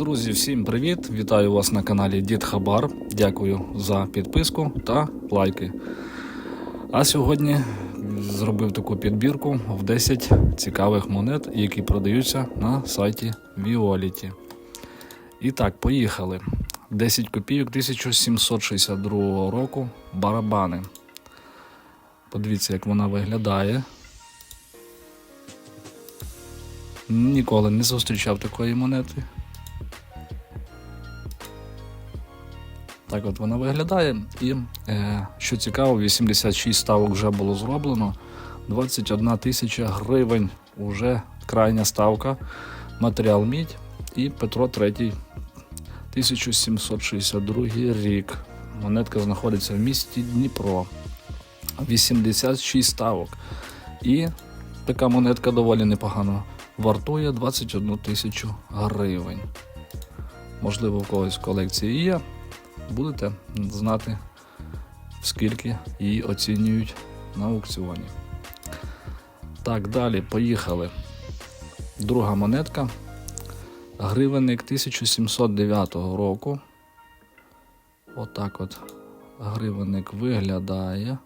Друзі, всім привіт! Вітаю вас на каналі Дід Хабар. Дякую за підписку та лайки. А сьогодні зробив таку підбірку в 10 цікавих монет, які продаються на сайті Violet. І так, поїхали. 10 копійок 1762 року барабани. Подивіться, як вона виглядає. Ніколи не зустрічав такої монети. Так от вона виглядає. І е, що цікаво, 86 ставок вже було зроблено. 21 тисяча гривень вже крайня ставка. Матеріал мідь і Петро III 1762 рік. Монетка знаходиться в місті Дніпро. 86 ставок. І така монетка доволі непогано вартує 21 тисячу гривень. Можливо, у когось в колекції є. Будете знати, скільки її оцінюють на аукціоні. Так, далі, поїхали. Друга монетка. Гривенник 1709 року. Отак от гривенник виглядає.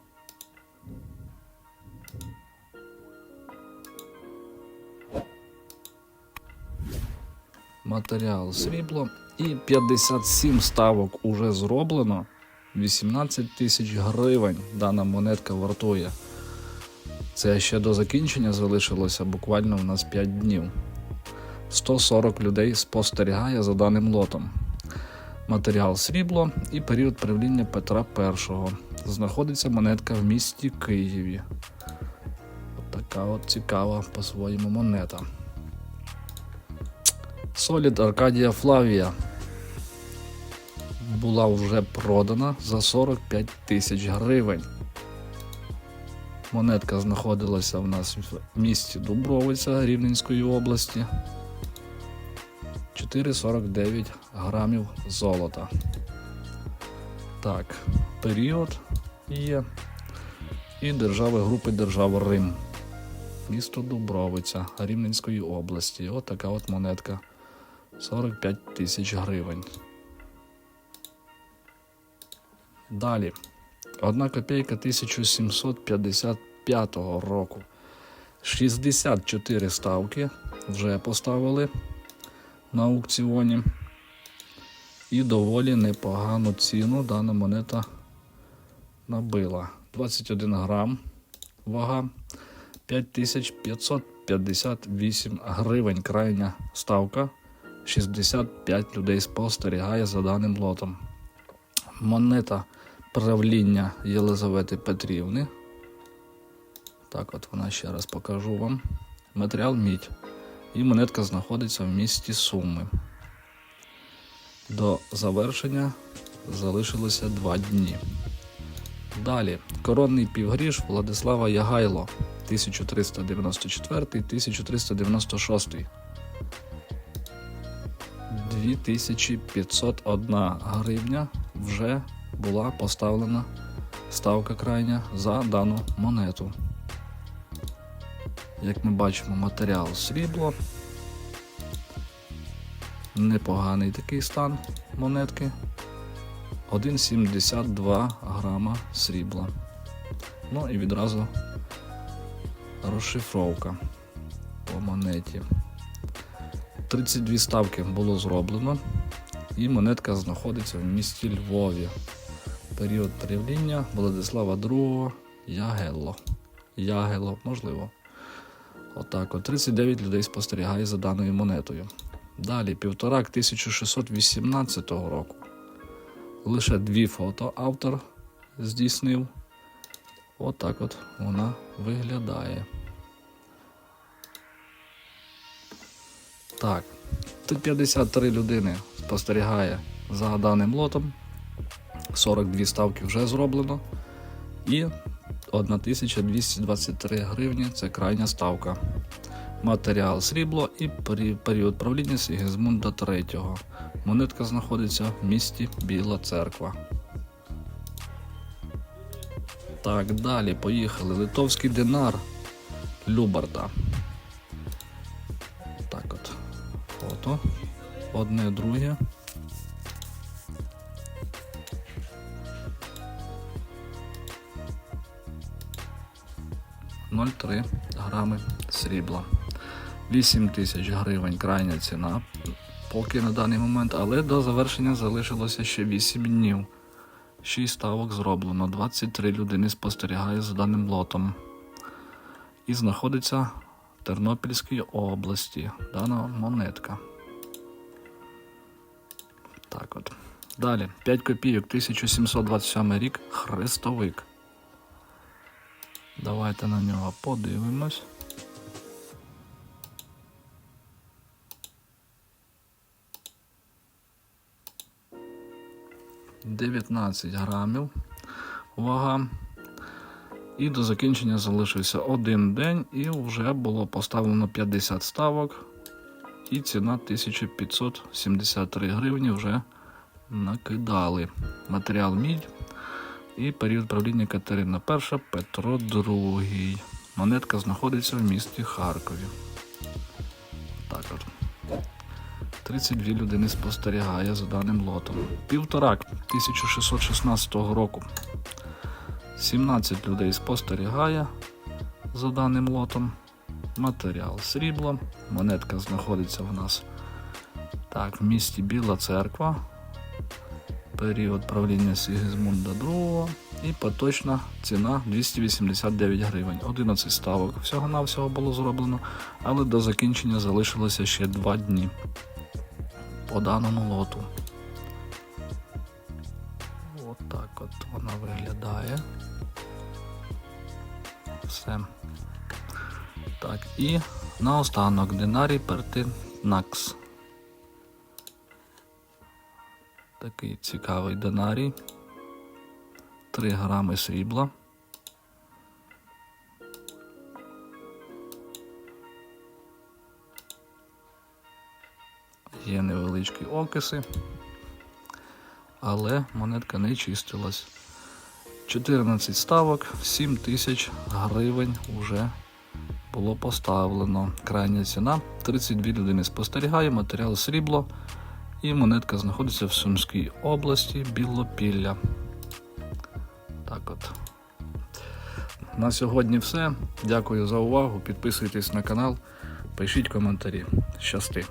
Матеріал срібло. І 57 ставок уже зроблено. 18 тисяч гривень дана монетка вартує. Це ще до закінчення залишилося буквально у нас 5 днів. 140 людей спостерігає за даним лотом. Матеріал срібло і період правління Петра І. Знаходиться монетка в місті Києві. От така от цікава по-своєму монета. Солід Аркадія Флавія була вже продана за 45 тисяч гривень. Монетка знаходилася в нас в місті Дубровиця Рівненської області. 4,49 грамів золота. Так, період є. І держави групи держава Рим. Місто Дубровиця Рівненської області. От така от монетка. 45 тисяч гривень. Далі. Одна копійка 1755 року. 64 ставки вже поставили на аукціоні. І доволі непогану ціну дана монета набила. 21 грам вага 5558 гривень крайня ставка. 65 людей спостерігає за даним лотом. Монета правління Єлизавети Петрівни. Так, от вона ще раз покажу вам. Матеріал мідь. І монетка знаходиться в місті Суми. До завершення залишилося 2 дні. Далі коронний півгріш Владислава Ягайло 1394-1396. 2501 гривня вже була поставлена ставка крайня за дану монету. Як ми бачимо, матеріал срібло. Непоганий такий стан монетки. 1,72 грама срібла. Ну і відразу розшифровка по монеті. 32 ставки було зроблено, і монетка знаходиться в місті Львові. Період правління Владислава II Ягелло. Ягело, можливо. Отак от 39 людей спостерігає за даною монетою. Далі, півторак 1618 року. Лише дві фото автор здійснив. Отак от вона виглядає. Так, тут 53 людини спостерігає за даним лотом. 42 ставки вже зроблено. І 1223 гривні це крайня ставка. Матеріал срібло і період правління Сігізмунда III. Монетка знаходиться в місті Біла Церква. Так, далі поїхали. Литовський динар Любарда. Так одне друге. Ноль три грами срібла. 8 тисяч гривень крайня ціна поки на даний момент, але до завершення залишилося ще 8 днів. 6 ставок зроблено, 23 людини спостерігає за даним лотом. І знаходиться в Тернопільській області дана монетка. Так от. Далі, 5 копійок, 1727 рік, хрестовик. Давайте на нього подивимось. 19 грамів вага. І до закінчення залишився один день, і вже було поставлено 50 ставок. І ціна 1573 гривні вже накидали. Матеріал мідь і період правління Катерина І, Петро II. Монетка знаходиться в місті Харкові. Так от. 32 людини спостерігає за даним лотом. Півторак 1616 року. 17 людей спостерігає за даним лотом. Матеріал срібло. Монетка знаходиться в нас так, в місті Біла Церква. Період правління Сігізмунда II. І поточна ціна 289 гривень. 11 ставок всього-навсього було зроблено, але до закінчення залишилося ще 2 дні по даному лоту. От так от вона виглядає. Все. Так, і наостанок Динарій Пертинакс. Такий цікавий динарій. 3 грами срібла. Є невеличкі окиси, але монетка не чистилась. 14 ставок, 7 тисяч гривень вже було поставлено. Крайня ціна 32 людини спостерігає, матеріал срібло. І монетка знаходиться в Сумській області Білопілля. Так от. На сьогодні все. Дякую за увагу. Підписуйтесь на канал, пишіть коментарі. Щасти!